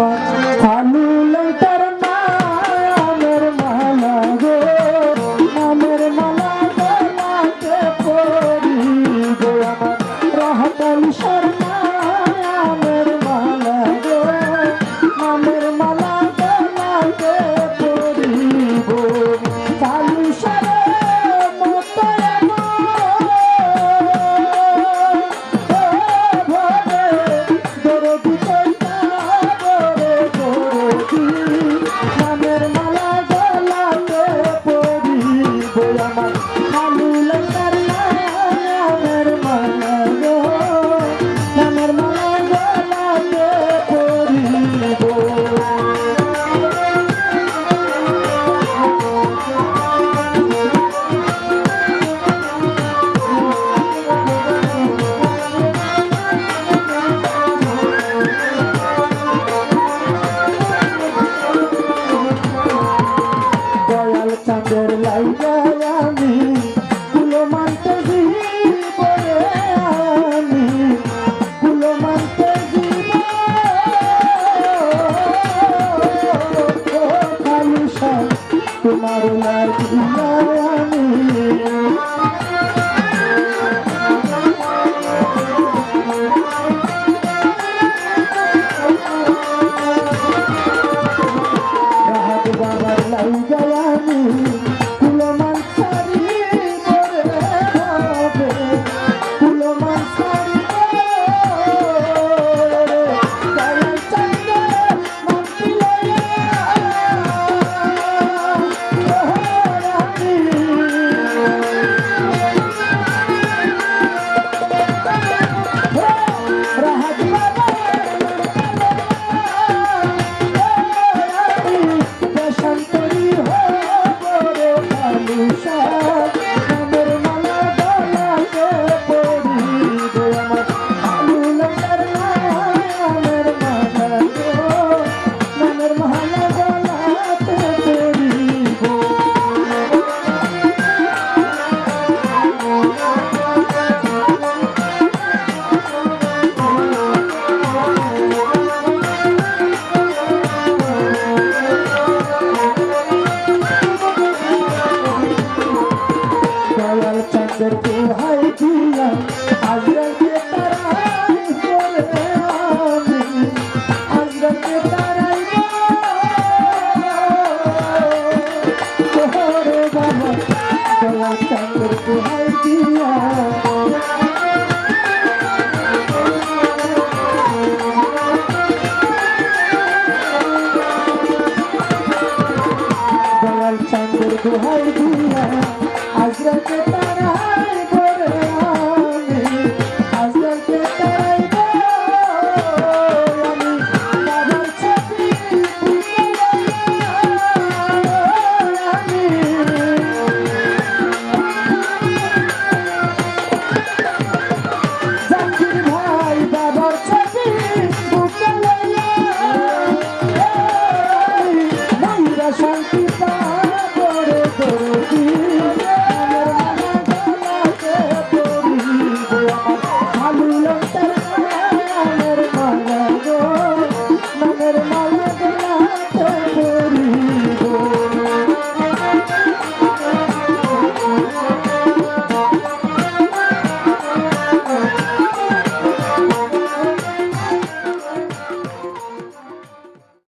번 দোহাই দিয়া আজরাকে তারা করে আমি আজরাকে তারাই তোহরে বাবা দোয়া চাঁদের দোহাই দিয়া দয়াল চাঁদের দোহাই দিয়া আজরাকে তারা